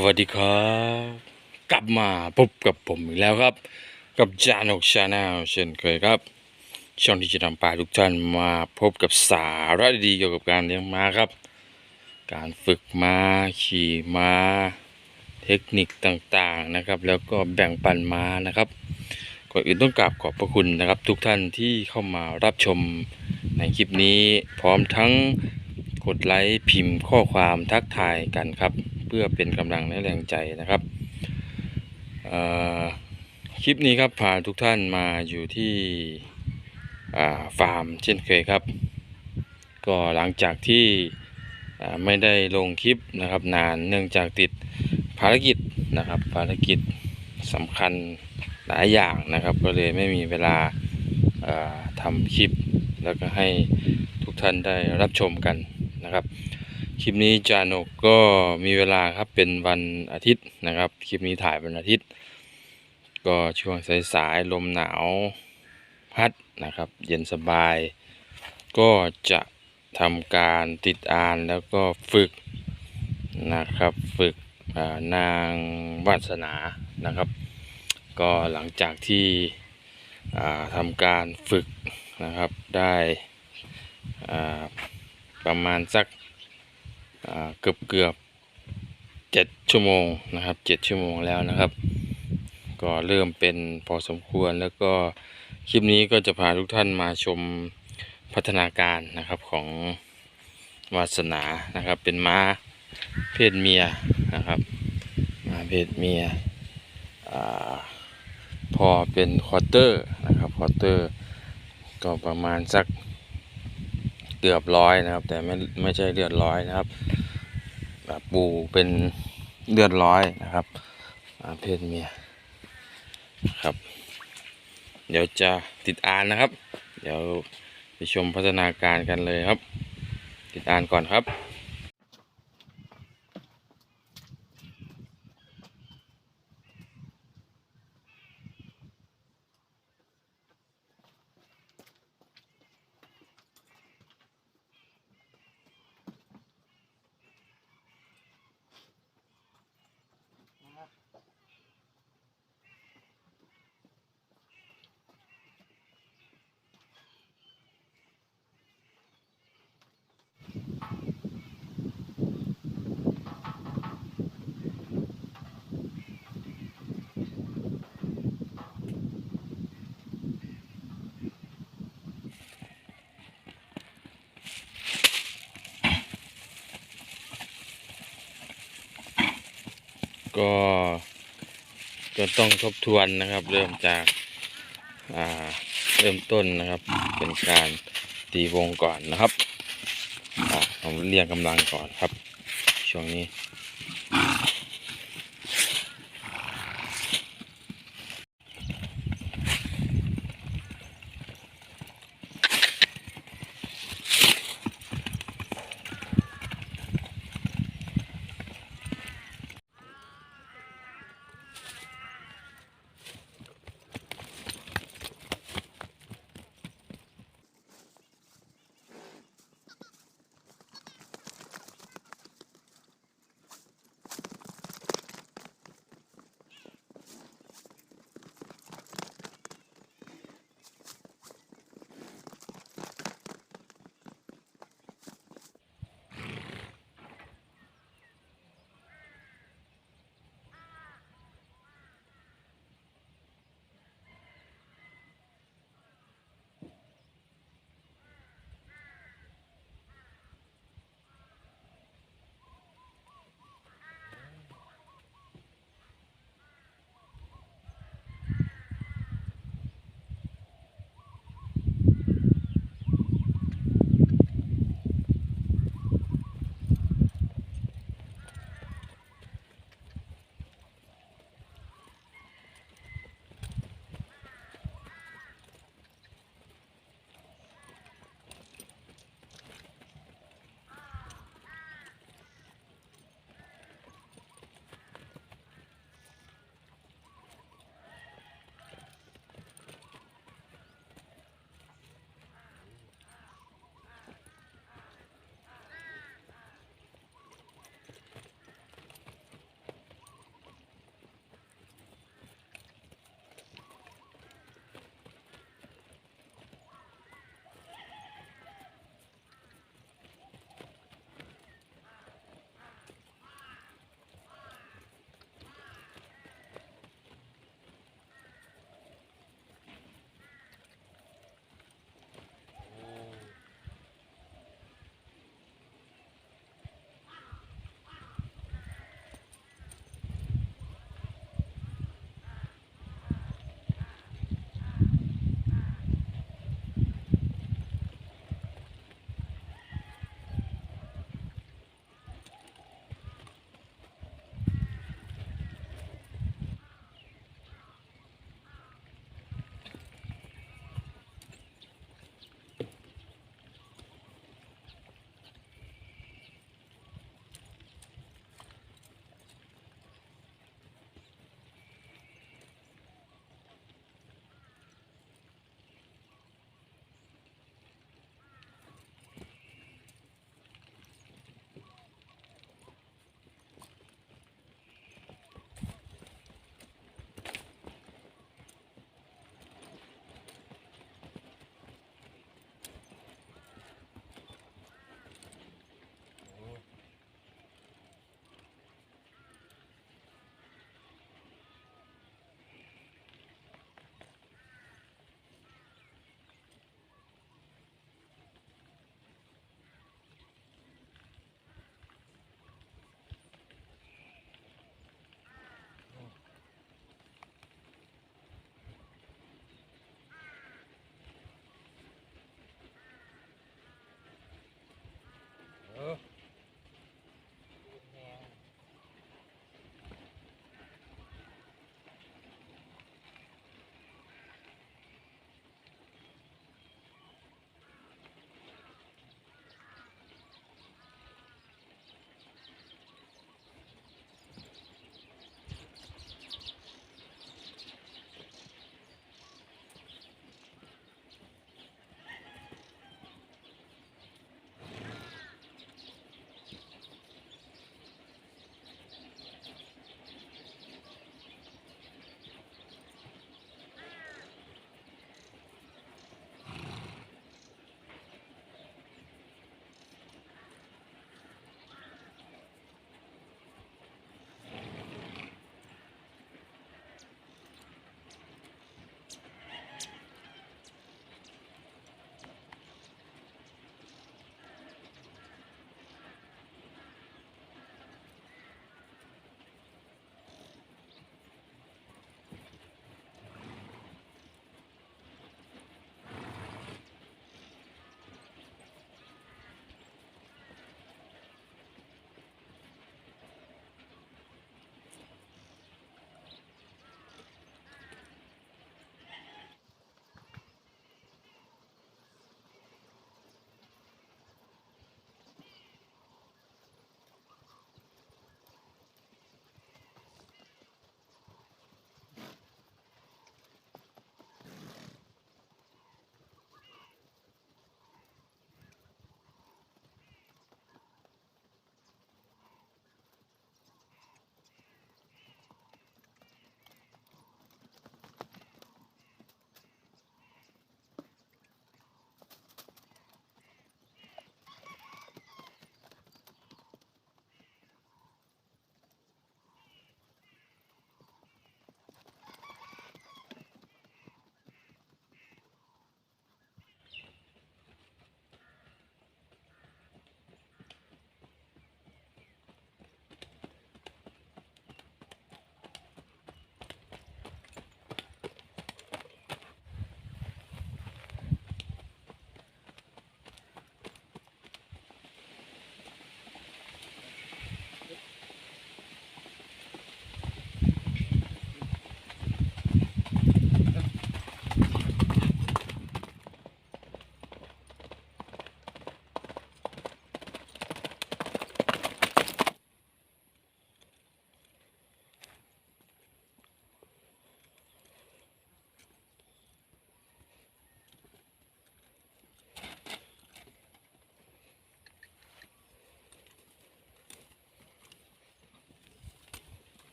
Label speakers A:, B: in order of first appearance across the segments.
A: สวัสดีครับ กลับมาพบกับผมอีกแล้วครับ กับจานกชาแนลเช่นเคยครับช่องที่จะนำพาทุกท่านมาพบกับสาระดีเกี่ยวกับการเลี้ยงม้าครับ การฝึกม้าขี่ม้า เทคนิคต่างๆนะครับ แล้วก็แบ่งปันม้านะครับก่อนอื่นต้องกราบขอบพระคุณนะครับ ทุกท่านที่เข้ามารับชมในคลิปนี้พร้อมทั้ง กดไลค์พิมพ์ข้อความทักทายกันครับ เพื่อเป็นกำลังและแรงใจนะครับคลิปนี้ครับพาทุกท่านมาอยู่ที่ฟาร์มเช่นเคยครับ ก็หลังจากที่ไม่ได้ลงคลิปนะครับนานเนื่องจากติดภารกิจนะครับภารกิจสำคัญหลายอย่างนะครับ ก็เลยไม่มีเวลาทำคลิป แล้วก็ให้ทุกท่านได้รับชมกัน นะครับ คลิปนี้จานกก็มีเวลาครับเป็นวันอาทิตย์นะครับ คลิปนี้ถ่ายวันอาทิตย์ ก็ช่วงสายๆลมหนาวพัดนะครับ เย็นสบาย ก็จะทำการติดอ่านแล้วก็ฝึกนะครับฝึกนางวาสนานะครับ ก็หลังจากที่ทำการฝึกนะครับได้อ่า ประมาณสักเกือบเกือบเจ็ดชั่วโมงนะครับเจ็ดชั่วโมงแล้วนะครับ ก็เริ่มเป็นพอสมควรแล้วก็คลิปนี้ก็จะพาทุกท่านมาชมพัฒนาการนะครับของวาสนานะครับ เป็นม้าเพศเมียนะครับม้าเพศเมียอพอเป็นควอเตอร์นะครับควอเตอร์ก็ประมาณสัก เกือบร้อยนะครับ แต่ไม่ไม่ใช่เลือดร้อยนะครับแบบปูเป็นเลือดร้อยนะครับเพศเมียครับ เดี๋ยวจะติดอ่านนะครับ เดี๋ยวไปชมพัฒนาการกันเลยครับ ติดอ่านก่อนครับ ก็จะต้องทบทวนนะครับ เริ่มจากาเริ่มต้นนะครับ เป็นการตีวงก่อนนะครับผมเรียงกำลังก่อนครับ ช่วงนี้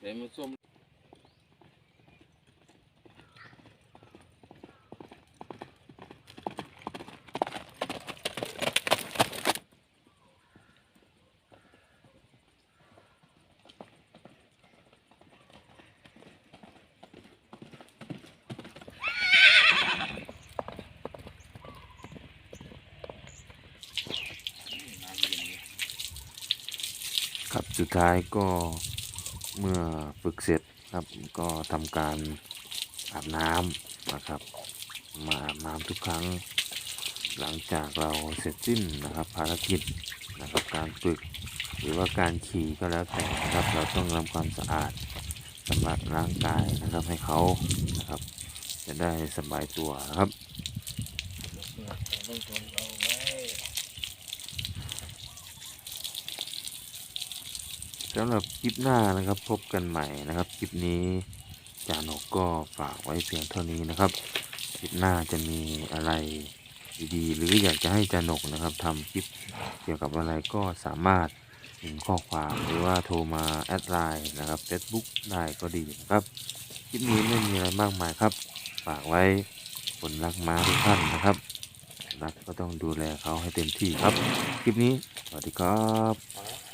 A: แต่มันส้ม
B: ครับสุดท้ายก็ เมื่อฝึกเสร็จครับก็ทำการอาบน้ำนะครับ มาอาบน้ำทุกครั้ง หลังจากเราเสร็จสิ้นนะครับภารกิจนะครับการฝึกหรือว่าการขี่ก็แล้วแต่นะครับเราต้องทำความสะอาดสำหรับร่างกายนะครับให้เขานะครับ จะได้สบายตัวนะครับ
A: ต้องทนเอาไว้
B: สำหรับคลิปหน้านะครับพบกันใหม่นะครับคลิปนี้จานกก็ฝากไว้เพียงเท่านี้นะครับคลิปหน้าจะมีอะไรดีๆหรืออยากจะให้จานกนะครับทำคลิปเกี่ยวกับอะไรก็สามารถพิมพ์ข้อความหรือว่าโทรมาแอดไลน์นะครับ Facebook ได้ก็ดีนะครับคลิปนี้ไม่มีอะไรมากมายครับ ฝากไว้คนรักม้าทุกท่านนะครับรักก็ต้องดูแลเขาให้เต็มที่ครับ คลิปนี้สวัสดีครับ